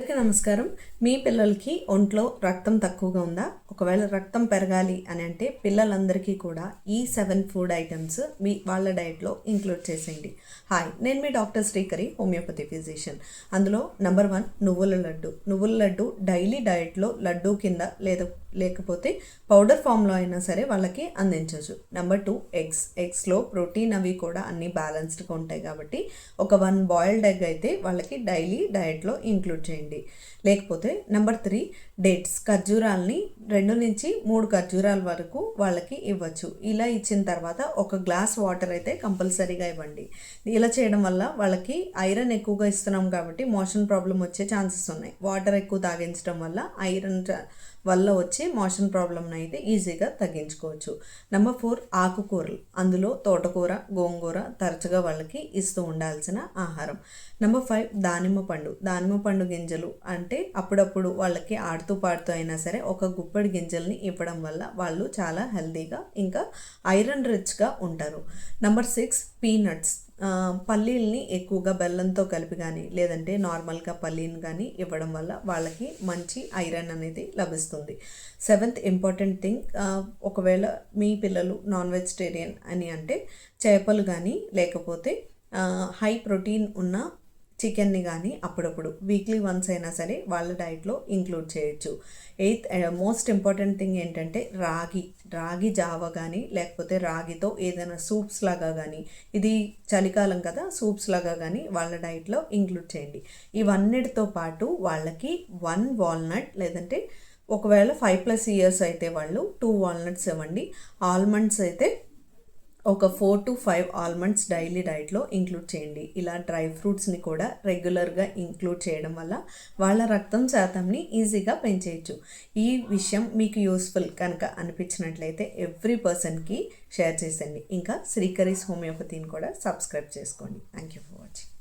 అందరికీ నమస్కారం. మీ పిల్లలకి ఒంట్లో రక్తం తక్కువగా ఉందా? ఒకవేళ రక్తం పెరగాలి అని అంటే పిల్లలందరికీ కూడా ఈ సెవెన్ ఫుడ్ ఐటమ్స్ మీ వాళ్ళ డైట్లో ఇంక్లూడ్ చేసేయండి. హాయ్ నేను మీ డాక్టర్ శ్రీకరి హోమియోపతి ఫిజిషియన్. అందులో నెంబర్ వన్ నువ్వుల లడ్డు. నువ్వుల లడ్డు డైలీ డైట్లో లడ్డు కింద లేదా లేకపోతే పౌడర్ ఫామ్లో అయినా సరే వాళ్ళకి అందించవచ్చు. నెంబర్ టూ ఎగ్స్ ఎగ్స్లో ప్రోటీన్ అవి కూడా అన్నీ బ్యాలెన్స్డ్గా ఉంటాయి కాబట్టి ఒక వన్ బాయిల్డ్ ఎగ్ అయితే వాళ్ళకి డైలీ డయట్లో ఇంక్లూడ్ చేయండి. లేకపోతే నెంబర్ త్రీ డేట్స్ ఖర్జూరాల్ని రెండు నుంచి మూడు ఖర్జూరాల వరకు వాళ్ళకి ఇవ్వచ్చు. ఇలా ఇచ్చిన తర్వాత ఒక గ్లాస్ వాటర్ అయితే కంపల్సరీగా ఇవ్వండి. ఇలా చేయడం వల్ల వాళ్ళకి ఐరన్ ఎక్కువగా ఇస్తున్నాం కాబట్టి మోషన్ ప్రాబ్లం వచ్చే ఛాన్సెస్ ఉన్నాయి. వాటర్ ఎక్కువ తాగించడం వల్ల ఐరన్ వల్ల వచ్చే మోషన్ ప్రాబ్లమ్ని అయితే ఈజీగా తగ్గించుకోవచ్చు. నెంబర్ ఫోర్ ఆకుకూరలు. అందులో తోటకూర గోంగూర తరచుగా వాళ్ళకి ఇస్తూ ఉండాల్సిన ఆహారం. నెంబర్ ఫైవ్ దానిమ్మ పండు. దానిమ్మ పండు గింజలు అంటే అప్పుడప్పుడు వాళ్ళకి ఆడుతూ పాడుతూ అయినా సరే ఒక గుప్పడి గింజల్ని ఇవ్వడం వల్ల వాళ్ళు చాలా హెల్తీగా ఇంకా ఐరన్ రిచ్గా ఉంటారు. Number six peanuts. పల్లీల్ని ఎక్కువగా బెల్లంతో కలిపి కానీ లేదంటే నార్మల్గా పల్లీని కానీ ఇవ్వడం వల్ల వాళ్ళకి మంచి ఐరన్ అనేది లభిస్తుంది. సెవెంత్ ఇంపార్టెంట్ థింగ్ ఒకవేళ మీ పిల్లలు నాన్ వెజిటేరియన్ అని అంటే చేపలు కానీ లేకపోతే హై ప్రోటీన్ ఉన్న చికెన్ని కానీ అప్పుడప్పుడు వీక్లీ వన్స్ అయినా సరే వాళ్ళ డైట్లో ఇంక్లూడ్ చేయొచ్చు. ఎయిత్ మోస్ట్ ఇంపార్టెంట్ థింగ్ ఏంటంటే రాగి రాగి జావ కానీ లేకపోతే రాగితో ఏదైనా సూప్స్ లాగా కానీ ఇది చలికాలం కదా సూప్స్ లాగా కానీ వాళ్ళ డైట్లో ఇంక్లూడ్ చేయండి. ఇవన్నిటితో పాటు వాళ్ళకి వన్ వాల్నట్ లేదంటే ఒకవేళ ఫైవ్ ప్లస్ ఇయర్స్ అయితే వాళ్ళు టూ వాల్నట్స్ ఇవ్వండి. ఆల్మండ్స్ అయితే ఒక four to five almonds daily డైట్లో ఇంక్లూడ్ చేయండి. ఇలా డ్రై ఫ్రూట్స్ని కూడా రెగ్యులర్గా ఇంక్లూడ్ చేయడం వల్ల వాళ్ళ రక్తం శాతంని ఈజీగా పెంచేయచ్చు. ఈ విషయం మీకు యూస్ఫుల్ కనుక అనిపించినట్లయితే ఎవ్రీ పర్సన్కి షేర్ చేసేయండి. ఇంకా శ్రీకరీస్ హోమియోపతిని కూడా సబ్స్క్రైబ్ చేసుకోండి. Thank you for watching.